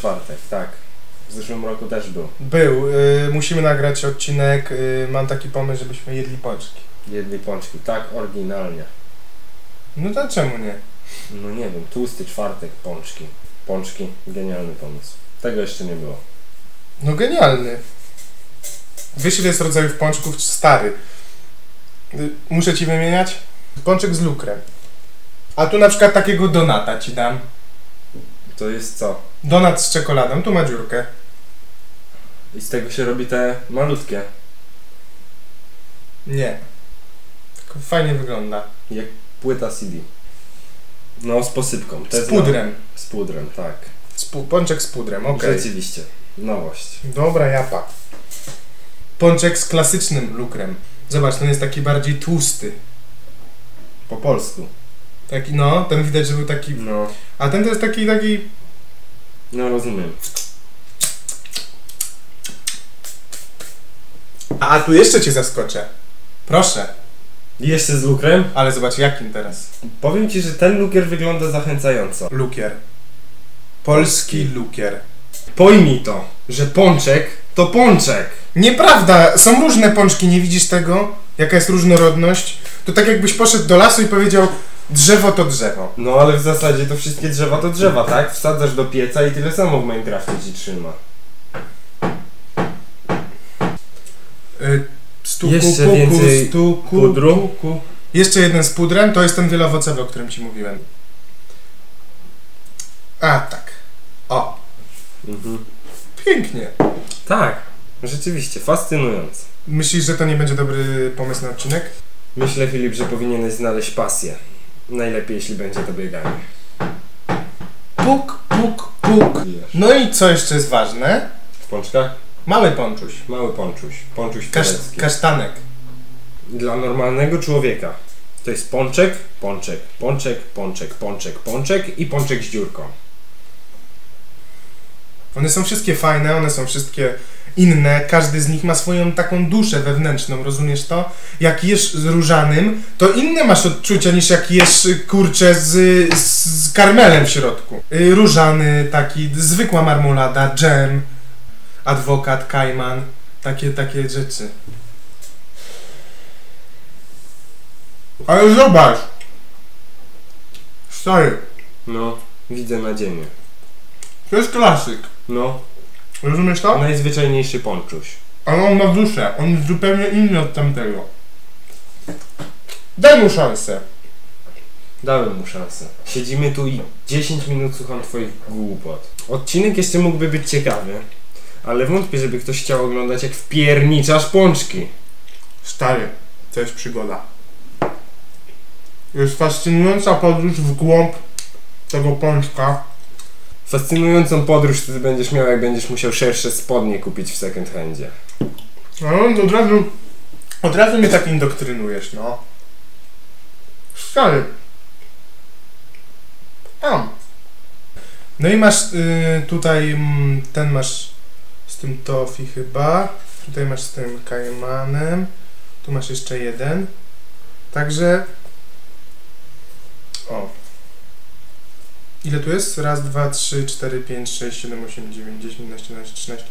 Czwartek, tak. W zeszłym roku też był. Był. Y, musimy nagrać odcinek. Y, mam taki pomysł, żebyśmy jedli pączki. Jedli pączki, tak oryginalnie. No to czemu nie? No nie wiem, tłusty czwartek, pączki. Pączki, genialny pomysł. Tego jeszcze nie było. No genialny. Wiesz ile jest rodzajów pączków? Stary. Y, Muszę ci wymieniać? Pączek z lukrem. A tu na przykład takiego donata ci dam. To jest co? Donat z czekoladą, tu ma dziurkę. I z tego się robi te malutkie. Nie. Tylko fajnie wygląda. Jak płyta CD. No, z posypką. Te Z pudrem. Z pudrem, tak. Z pu- pączek z pudrem, okej. Rzeczywiście. Nowość. Dobra, japa. Pączek z klasycznym lukrem. Zobacz, ten jest taki bardziej tłusty. Po polsku. Taki, no, ten widać, że był taki... No. A ten to jest taki, taki... No rozumiem. A tu jeszcze cię zaskoczę. Proszę. Jeszcze z lukrem? Ale zobacz, jakim teraz. Powiem ci, że ten lukier wygląda zachęcająco. Lukier. Polski lukier. Pojmij to, że pączek to pączek. Nieprawda, są różne pączki, nie widzisz tego? Jaka jest różnorodność? To tak jakbyś poszedł do lasu i powiedział drzewo to drzewo. No ale w zasadzie to wszystkie drzewa to drzewa, tak? Wsadzasz do pieca i tyle samo w Minecrafcie ci trzyma. Y, Stuku, Jeszcze puku, więcej stuku, pudru? puku. Jeszcze jeden z pudrem, to jest ten wielowocowy, o którym ci mówiłem. A, tak. O, Mhm. pięknie. Tak, rzeczywiście, fascynujące. Myślisz, że to nie będzie dobry pomysł na odcinek? Myślę, Filip, że powinieneś znaleźć pasję. Najlepiej, jeśli będzie to bieganie. Puk, puk, puk. No i co jeszcze jest ważne? W pączkach? Mały pączuś. Mały pączuś. Pączuś Kasz, turecki. kasztanek. Dla normalnego człowieka to jest pączek, pączek, pączek, pączek, pączek, pączek i pączek z dziurką. One są wszystkie fajne, one są wszystkie inne, każdy z nich ma swoją taką duszę wewnętrzną, rozumiesz to? Jak jesz z różanym, to inne masz odczucia niż jak jesz kurczę z, z, karmelem w środku. Y, Różany, taki, zwykła marmolada, dżem, adwokat, kajman, takie, takie rzeczy. Ale zobacz! Stary, No, widzę nadzieję. to jest klasyk. No, Rozumiesz to? najzwyczajniejszy pączuś. Ale on ma duszę, on jest zupełnie inny od tamtego. Daj mu szansę. Dałem mu szansę. Siedzimy tu i 10 minut słucham twoich głupot. Odcinek jeszcze mógłby być ciekawy, ale wątpię, żeby ktoś chciał oglądać jak wpierniczasz pączki. Stary, to jest przygoda. Jest fascynująca podróż w głąb tego pączka. Fascynującą podróż wtedy będziesz miał, jak będziesz musiał szersze spodnie kupić w second handzie. No, od razu, od razu mnie tak indoktrynujesz, no. Stary. Tam. No i masz y, tutaj, mm, ten masz z tym tofi chyba. Tutaj masz z tym kajmanem. Tu masz jeszcze jeden. Także... O. Ile tu jest? Raz, dwa, trzy, cztery, pięć, sześć, siedem, osiem, dziewięć, dziesięć, jedenaście, dwanaście, trzynaście,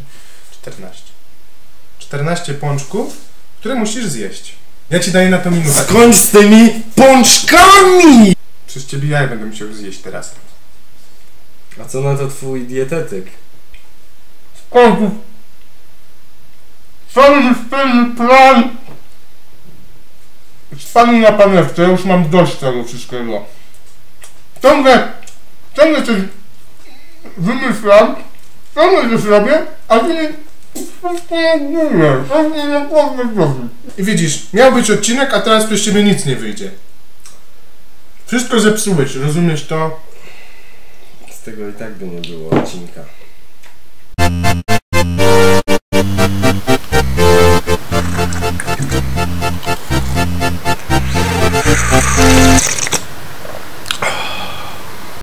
czternaście. 14 pączków, które musisz zjeść. Ja ci daję na to minutę. Skończ z tymi pączkami! Przez ciebie ja będę musiał zjeść teraz. A co na to twój dietetyk? Pączków! Cały spełnił plan! Spadł na panewce, ja już mam dość tego wszystkiego. Ciągle, ciągle coś wymyślam, ciągle coś robię, a ty nie... I widzisz, miał być odcinek, a teraz przez ciebie nic nie wyjdzie. Wszystko zepsułeś, rozumiesz to? Z tego i tak by nie było odcinka.